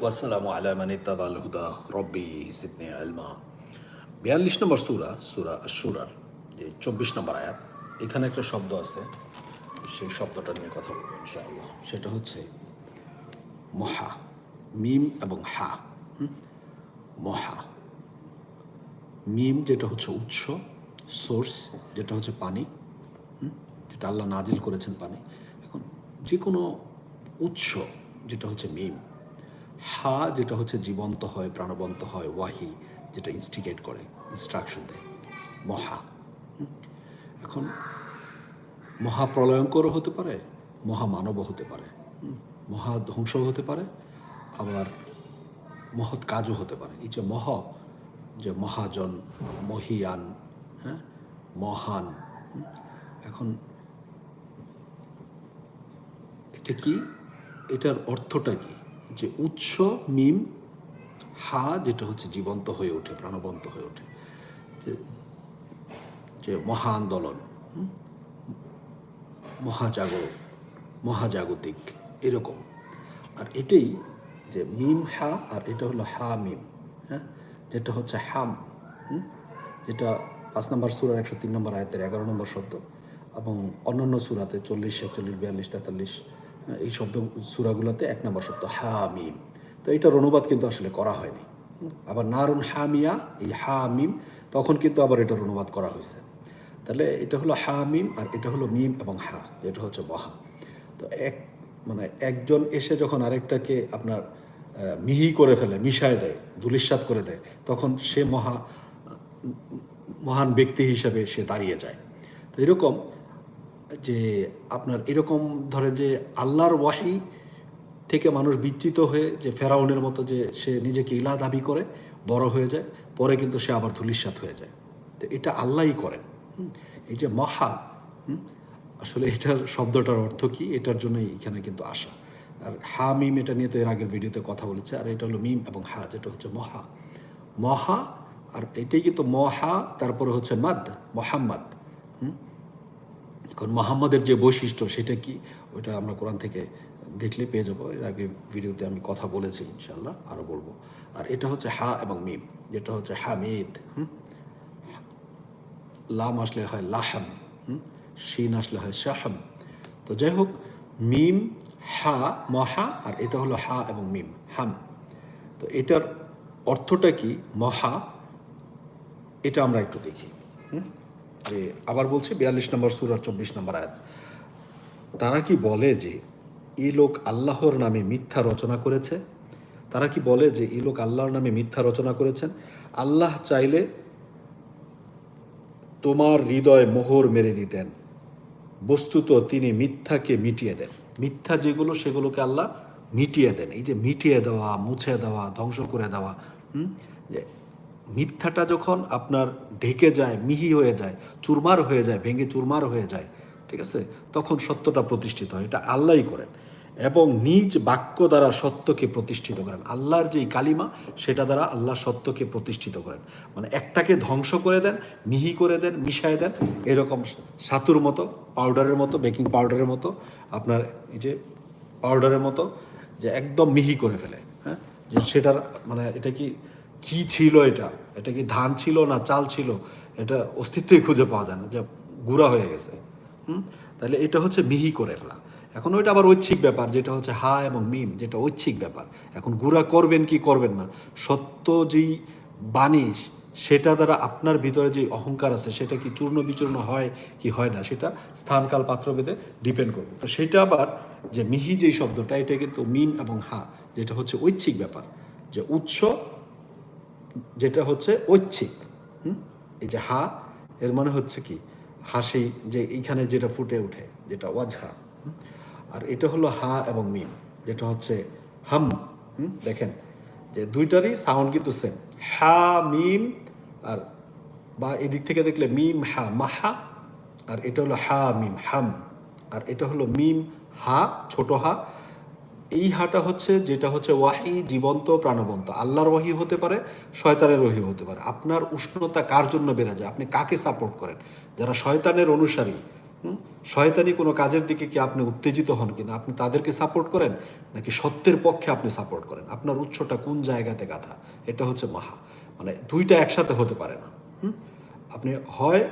ওয়াসালামু আলা মান ইত্তাবাল হুদা রব্বি সিদনি আলমা বিয়াল্লিশ নম্বর সুরা সুরা সুরার যে চব্বিশ নম্বর আয়াত, এখানে একটা শব্দ আছে, সেই শব্দটা নিয়ে কথা বলব ইনশাআল্লাহ সেটা হচ্ছে মহা, মিম এবং হা? মহা মিম যেটা হচ্ছে উৎস, সোর্স, যেটা হচ্ছে পানি? যেটা আল্লাহ নাজিল করেছেন পানি এখন যে কোনো উৎস, যেটা হচ্ছে মিম হা যেটা হচ্ছে জীবন্ত হয়, প্রাণবন্ত হয়, ওয়াহি, যেটা ইনস্টিগেট করে ইনস্ট্রাকশন দেয় মহা? এখন মহাপ্রলয়ঙ্করও হতে পারে, মহামানবও হতে পারে? মহা ধ্বংসও হতে পারে, আবার মহৎ কাজও হতে পারে এই যে মহ, যে মহাজন, মহিয়ান হ্যাঁ মহান? এখন এটা কি এটার অর্থটা কি যে উৎস, মিম, হা, যেটা হচ্ছে জীবন্ত হয়ে ওঠে, প্রাণবন্ত হয়ে ওঠে। যে মহা আন্দোলন, হুম? মহাজাগর, মহাজাগতিক, এরকম। আর এটাই যে মিম, হা, আর এটা হলো হা, মিম হ্যাঁ? যেটা হচ্ছে হাম যেটা পাঁচ নম্বর সুরার একশো তিন নম্বর আয়তের এগারো নম্বর শব্দ এবং অন্যান্য সুরাতে চল্লিশ একচল্লিশ বিয়াল্লিশ, তেতাল্লিশ এই শব্দ সুরাগুলোতে এক নম্বর শব্দ হা মিম তো এটার অনুবাদ কিন্তু আসলে করা হয়নি। আবার নারুন হামিয়া, এই হা মিম তখন কিন্তু আবার এটার অনুবাদ করা হয়েছে। তাহলে এটা হলো হা মিম আর এটা হলো মিম এবং হা, এটা হচ্ছে মহা। তো এক মানে একজন এসে যখন আরেকটাকে আপনার মিহি করে ফেলে, মিশায় দেয় ধুলিস্বাদ করে দেয়, তখন সে মহা, মহান ব্যক্তি হিসাবে সে দাঁড়িয়ে যায়। তো এরকম যে আপনার এরকম ধরে যে আল্লাহর ওয়াহি থেকে মানুষ বিচ্যুত হয়ে যে ফেরাউনের মতো যে সে নিজেকে ইলা দাবি করে, বড় হয়ে যায়, পরে কিন্তু সে আবার ধুলিস্বাদ হয়ে যায়। তো এটা আল্লাহই করেন। এই যে মহা আসলে এটার শব্দটার অর্থ কি? এটার জন্যই এখানে কিন্তু আসা। আর হা, মিম এটা নিয়ে তো এর আগের ভিডিওতে কথা বলেছে। আর এটা হলো মিম এবং হা, যেটা হচ্ছে মহা। মহা, আর এটাই কিন্তু মহা, তারপরে হচ্ছে মাদ, মোহাম্মদ। হুম? এখন মোহাম্মদের যে বৈশিষ্ট্য সেটা কি ওইটা আমরা কোরআন থেকে দেখলে পেয়ে যাব। এর আগে ভিডিওতে আমি কথা বলেছি ইনশাল্লাহ আরও বলব। আর এটা হচ্ছে হা এবং মিম, যেটা হচ্ছে হামিদ। হুম? লাম আসলে হয় লাহাম, হুম? শিন আসলে হয় শাহাম। তো যাই হোক, মিম, হা, মহা, আর এটা হলো হা এবং মিম, হাম। তো এটার অর্থটা কি মহা? এটা আমরা একটু দেখি, হুম? যে আবার বলছি বিয়াল্লিশ নম্বর সুরার চব্বিশ নম্বর আয়াত। তারা কি বলে যে এই লোক আল্লাহর নামে মিথ্যা রচনা করেছে? তারা কি বলে যে এই লোক আল্লাহর নামে মিথ্যা রচনা করেছেন? আল্লাহ চাইলে তোমার হৃদয় মোহর মেরে দিতেন। বস্তুত তিনি মিথ্যাকে মিটিয়ে দেন। মিথ্যা যেগুলো, সেগুলোকে আল্লাহ মিটিয়ে দেন। এই যে মিটিয়ে দেওয়া, মুছে দেওয়া, ধ্বংস করে দেওয়া, হুম? যে মিথ্যাটা যখন আপনার ঢেকে যায়, মিহি হয়ে যায়, চুরমার হয়ে যায়, ভেঙে চুরমার হয়ে যায়, ঠিক আছে? তখন সত্যটা প্রতিষ্ঠিত হয়। এটা আল্লাহই করেন। এবং নিজ বাক্য দ্বারা সত্যকে প্রতিষ্ঠিত করেন। আল্লাহর যেই কালিমা, সেটা দ্বারা আল্লাহ সত্যকে প্রতিষ্ঠিত করেন। মানে একটাকে ধ্বংস করে দেন, মিহি করে দেন, মিশায় দেন, এরকম সাতুর মতো, পাউডারের মতো, বেকিং পাউডারের মতো, আপনার এই যে পাউডারের মতো, যে একদম মিহি করে ফেলে হ্যাঁ? যে সেটার মানে এটা কি কি ছিল এটা? এটা কি ধান ছিল না চাল ছিল? এটা অস্তিত্বই খুঁজে পাওয়া যায় না, যে গুঁড়া হয়ে গেছে। হুম? তাহলে এটা হচ্ছে মিহি করে ফেলা। এখন ওইটা আবার ঐচ্ছিক ব্যাপার, যেটা হচ্ছে হা এবং মিম, যেটা ঐচ্ছিক ব্যাপার। এখন গুঁড়া করবেন কি করবেন না? সত্য যেই বাণী, সেটা দ্বারা আপনার ভিতরে যে অহংকার আছে, সেটা কি চূর্ণ বিচূর্ণ হয় কি হয় না, সেটা স্থানকাল পাত্রভেদে ডিপেন্ড করবে। তো সেটা আবার যে মিহি যেই শব্দটা, এটা কিন্তু মিম এবং হা, যেটা হচ্ছে ঐচ্ছিক ব্যাপার। যে উৎস যেটা হচ্ছে ঐচ্ছিক? এই যে হা, এর মানে হচ্ছে কি হাসি, যে এইখানে যেটা ফুটে ওঠে, যেটা ওয়াজহা? আর এটা হলো হা এবং মিম, যেটা হচ্ছে হাম, হুম? দেখেন, যে দুইটারই সাউন্ড কিন্তু সেম হা, মিম, আর বা এদিক থেকে দেখলে মিম, হা, মাহা, আর এটা হলো হা, মিম, হাম, আর এটা হলো মিম, হা, ছোট হা এই হাটা হচ্ছে যেটা হচ্ছে ওয়াহি, জীবন্ত, প্রাণবন্ত। আল্লাহর ওয়াহি হতে পারে, শয়তানের ওয়াহি হতে পারে। আপনার উষ্ণতা কার জন্য বেড়ে যায়? আপনি কাকে সাপোর্ট করেন? যারা শয়তানের অনুসারী শয়তানি কোনো কাজের দিকে কি আপনি উত্তেজিত হন কিনা? আপনি তাদেরকে সাপোর্ট করেন? নাকি সত্যের পক্ষে আপনি সাপোর্ট করেন? আপনার উৎসটা কোন জায়গাতে গাথা? এটা হচ্ছে মাহা। মানে দুইটা একসাথে হতে পারে না? আপনি হয়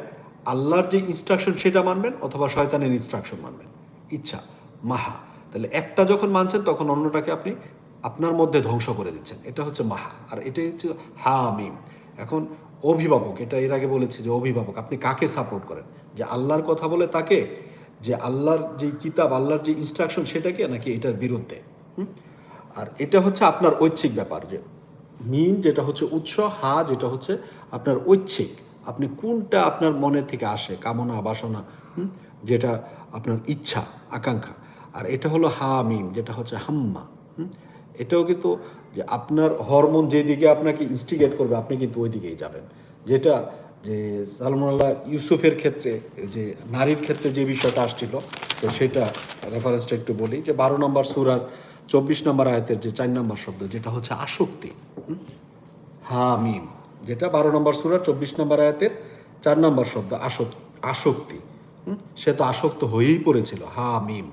আল্লাহর যে ইনস্ট্রাকশন সেটা মানবেন, অথবা শয়তানের ইনস্ট্রাকশন মানবেন। ইচ্ছা, মাহা। তাহলে একটা যখন মানছেন, তখন অন্যটাকে আপনি আপনার মধ্যে ধ্বংস করে দিচ্ছেন। এটা হচ্ছে মাহা। আর এটাই হচ্ছে হা, মিম। এখন অভিভাবক, এটা এর আগে বলেছি যে অভিভাবক, আপনি কাকে সাপোর্ট করেন? যে আল্লাহর কথা বলে তাকে, যে আল্লাহর যে কিতাব, আল্লাহর যে ইনস্ট্রাকশন সেটাকে, নাকি এটার বিরুদ্ধে? আর এটা হচ্ছে আপনার ঐচ্ছিক ব্যাপার যে মিম যেটা হচ্ছে উৎস, হা যেটা হচ্ছে আপনার ঐচ্ছিক। আপনি কোনটা আপনার মনে থেকে আসে, কামনা, বাসনা? যেটা আপনার ইচ্ছা, আকাঙ্ক্ষা। আর এটা হলো হামিম যেটা হচ্ছে হাম্মা, হুম? এটাও কিন্তু যে আপনার হরমোন যেদিকে আপনাকে ইনস্টিগেট করবে, আপনি কিন্তু ওই দিকেই যাবেন যেটা যে সালমাল্লাহ ইউসুফের ক্ষেত্রে, যে নারীর ক্ষেত্রে যে বিষয়টা আসছিল, তো সেটা রেফারেন্সটা একটু বলি, যে বারো নম্বর সুরার চব্বিশ নম্বর আয়তের যে চার নম্বর শব্দ, যেটা হচ্ছে আসক্তি, হুম? হা, মিম, যেটা বারো নম্বর সুরার চব্বিশ নম্বর আয়াতের চার নম্বর শব্দ আসক আসক্তি, হুম? সে তো আসক্ত হয়েই পড়েছিল, হা, মিম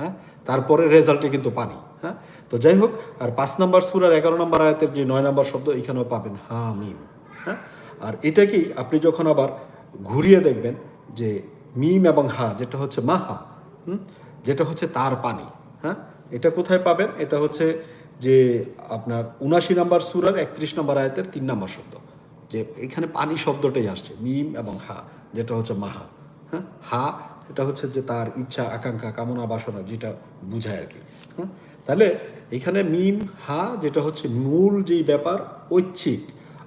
হ্যাঁ? তারপরে রেজাল্টে কিন্তু পানি হ্যাঁ? তো যাই হোক, আর পাঁচ নম্বর সুরার এগারো নম্বর আয়াতের যে নয় নম্বর শব্দ এখানেও পাবেন হা মিম হ্যাঁ? আর এটাকেই আপনি যখন আবার ঘুরিয়ে দেখবেন যে মিম এবং হা, যেটা হচ্ছে মাহা? যেটা হচ্ছে তার পানি হ্যাঁ? এটা কোথায় পাবেন? এটা হচ্ছে যে আপনার উনাশি নাম্বার সুরার একত্রিশ নম্বর আয়াতের তিন নম্বর শব্দ, যে এখানে পানি শব্দটাই আসছে, মিম এবং হা, যেটা হচ্ছে মাহা হ্যাঁ? হা এটা হচ্ছে যে তার ইচ্ছা, আকাঙ্ক্ষা, কামনা, বাসনা যেটা বুঝায় আর কি। তাহলে এখানে মিম, হা যেটা হচ্ছে মূল যেই ব্যাপার, ঐচ্ছিক।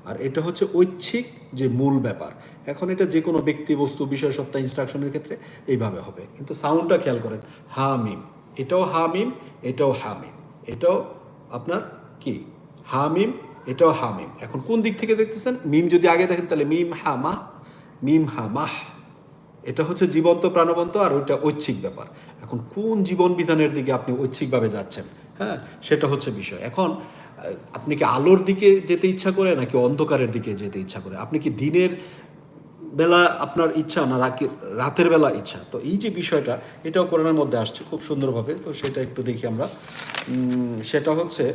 আর এটা হচ্ছে ঐচ্ছিক যে মূল ব্যাপার। এখন এটা যে কোনো ব্যক্তি, বস্তু, বিষয়, সত্তা ইনস্ট্রাকশনের ক্ষেত্রে এইভাবে হবে। কিন্তু সাউন্ডটা খেয়াল করেন, হা মিম। এটাও হা মিম, এটাও হা মিম। এটাও আপনার কি? হা মিম, এটাও হা মিম। এখন কোন দিক থেকে দেখতেছেন? মিম যদি আগে দেখেন, তাহলে মিম হা মাহ মিম হা মাহ। এটা হচ্ছে জীবন্ত প্রাণবন্ত আর ওইটা ঐচ্ছিক ব্যাপার। এখন কোন জীবন বিধানের দিকে আপনি ঐচ্ছিকভাবে যাচ্ছেন? হ্যাঁ সেটা হচ্ছে বিষয়। এখন আপনি কি আলোর দিকে যেতে ইচ্ছা করে নাকি অন্ধকারের দিকে যেতে ইচ্ছা করে? আপনি কি দিনের বেলা আপনার ইচ্ছা না রাতের বেলা ইচ্ছা? তো এই যে বিষয়টা, এটাও কোরআনের মধ্যে আসছে খুব সুন্দরভাবে। তো সেটা একটু দেখি আমরা। সেটা হচ্ছে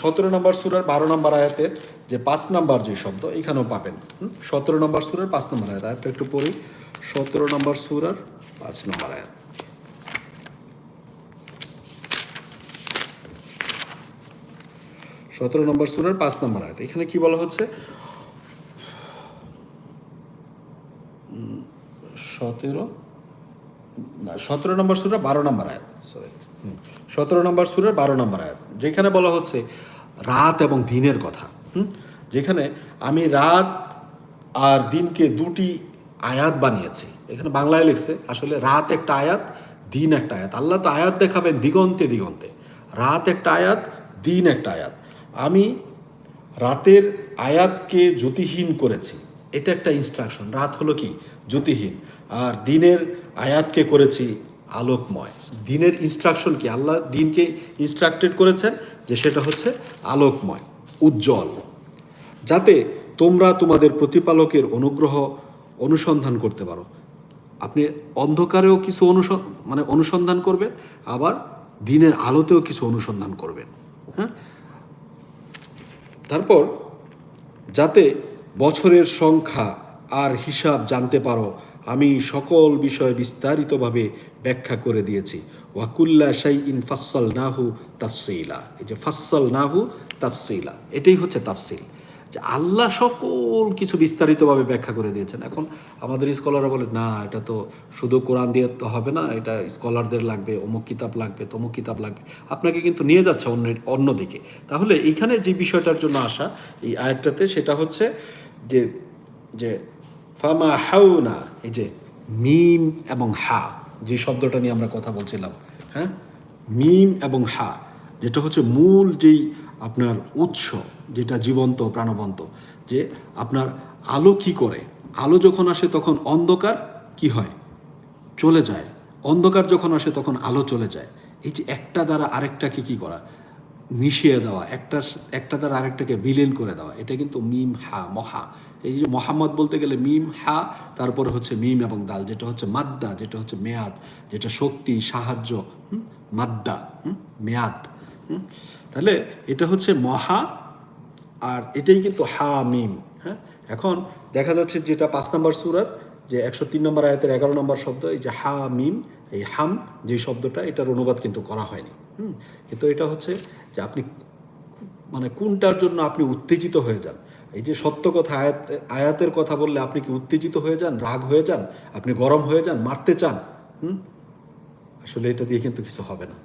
সতেরো নম্বর সুরের বারো নম্বর আয়াতের যে পাঁচ নম্বর যে শব্দ, এখানেও পাবেন। সতেরো নম্বর সুরের পাঁচ নম্বর আয়াত। আয়াতটা একটু পড়ি। সতেরো নম্বর সুরার পাঁচ নম্বর আয়াত সতেরো নম্বর সুরার পাঁচ নম্বর আয়াত এখানে কি বলা হচ্ছে সতেরো, না, সতেরো নম্বর সুরা বারো নম্বর আয়াত সরি সতেরো নম্বর সুরের বারো নম্বর আয়াত, যেখানে বলা হচ্ছে রাত এবং দিনের কথা, হুম? যেখানে আমি রাত আর দিনকে দুটি আয়াত বানিয়েছি। এখানে বাংলায় লিখছে, আসলে রাত একটা আয়াত, দিন একটা আয়াত। আল্লাহ তো আয়াত দেখাবেন দিগন্তে দিগন্তে। রাত একটা আয়াত, দিন একটা আয়াত। আমি রাতের আয়াতকে জ্যোতিহীন করেছি। এটা একটা ইনস্ট্রাকশন রাত হলো কি? জ্যোতিহীন। আর দিনের আয়াতকে করেছি আলোকময়। দিনের ইনস্ট্রাকশন কি? আল্লাহ দিনকে ইনস্ট্রাক্টেড করেছেন যে সেটা হচ্ছে আলোকময়, উজ্জ্বল। যাতে তোমরা তোমাদের প্রতিপালকের অনুগ্রহ অনুসন্ধান করতে পারো। আপনি অন্ধকারেও কিছু অনুসন্ধান মানে অনুসন্ধান করবেন, আবার দিনের আলোতেও কিছু অনুসন্ধান করবেন হ্যাঁ? তারপর যাতে বছরের সংখ্যা আর হিসাব জানতে পারো, আমি সকল বিষয় বিস্তারিতভাবে ব্যাখ্যা করে দিয়েছি। ওয়াকুল্লা শাই ইন ফাসল নাহু তাফসিলা। এই যে ফাসল নাহু তাফসিলা, এটাই হচ্ছে তাফসিল। যে আল্লাহ সকল কিছু বিস্তারিতভাবে ব্যাখ্যা করে দিয়েছেন। এখন আমাদের স্কলাররা বলে, না, এটা তো শুধু কোরআন দিয়ে তো হবে না, এটা স্কলারদের লাগবে, অমুক কিতাব লাগবে, তমুক কিতাব লাগবে। আপনাকে কিন্তু নিয়ে যাচ্ছে অন্য, অন্যদিকে। তাহলে এইখানে যে বিষয়টার জন্য আসা, এই আয়াতটাতে সেটা হচ্ছে যে যে ফামা হাউনা, এই যে মিম এবং হা, যে শব্দটা নিয়ে আমরা কথা বলছিলাম হ্যাঁ? মিম এবং হা, যেটা হচ্ছে মূল যেই আপনার উৎস যেটা জীবন্ত, প্রাণবন্ত, যে আপনার আলো কি করে? আলো যখন আসে তখন অন্ধকার কি হয়? চলে যায়। অন্ধকার যখন আসে তখন আলো চলে যায়। এই যে একটা দ্বারা আরেকটাকে কি করা? মিশিয়ে দেওয়া, একটা একটা দ্বারা আরেকটাকে বিলীন করে দেওয়া। এটা কিন্তু মিম, হা, মহা। এই যে মোহাম্মদ বলতে গেলে মিম, হা, তারপরে হচ্ছে মিম এবং দাল, যেটা হচ্ছে মাদ্দা, যেটা হচ্ছে মেয়াদ, যেটা শক্তি, সাহায্য? মাদ্দা? মেয়াদ? তাহলে এটা হচ্ছে মহা আর এটাই কিন্তু হা মিম হ্যাঁ? এখন দেখা যাচ্ছে যেটা পাঁচ নম্বর সুরার, যে একশো তিন নম্বর আয়াতের এগারো নম্বর শব্দ, এই যে হা মিম, এই হাম যে শব্দটা, এটার অনুবাদ কিন্তু করা হয়নি, হুম? কিন্তু এটা হচ্ছে যে আপনি মানে কোনটার জন্য আপনি উত্তেজিত হয়ে যান? এই যে সত্য কথা, আয়াত, আয়াতের কথা বললে আপনি কি উত্তেজিত হয়ে যান, রাগ হয়ে যান? আপনি গরম হয়ে যান, মারতে চান, হুম? আসলে এটা দিয়ে কিন্তু কিছু হবে না।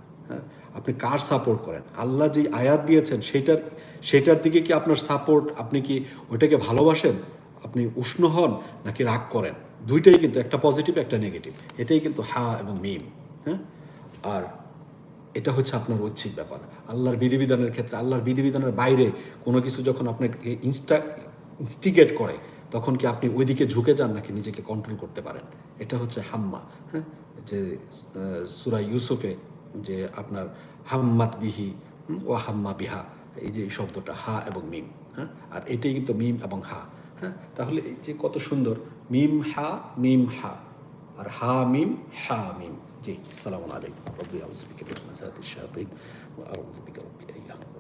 আপনি কার সাপোর্ট করেন? আল্লাহ যে আয়াত দিয়েছেন, সেটার সেটার দিকে কি আপনার সাপোর্ট আপনি কি ওইটাকে ভালোবাসেন? আপনি উষ্ণ হন নাকি রাগ করেন? দুইটাই কিন্তু একটা পজিটিভ একটা নেগেটিভ এটাই কিন্তু হা এবং মিম হ্যাঁ? আর এটা হচ্ছে আপনার ঐচ্ছিক ব্যাপার। আল্লাহর বিধিবিধানের ক্ষেত্রে, আল্লাহর বিধিবিধানের বাইরে কোনো কিছু যখন আপনাকে ইনস্টা ইনস্টিগেট করে, তখন কি আপনি ওইদিকে ঝুঁকে যান নাকি নিজেকে কন্ট্রোল করতে পারেন? এটা হচ্ছে হাম্মা হ্যাঁ? যে সুরা ইউসুফে যে আপনার হাম্মাত বিহি ও হাম্মা বিহা, এই যে শব্দটা, হা এবং মিম হ্যাঁ? আর এটাই কিন্তু মিম এবং হা হ্যাঁ? তাহলে এই যে কত সুন্দর, মিম হা মিম হা, আর হা মিম হা মিম। জি, সালাম আলাইকুম ইয়াহদুরুন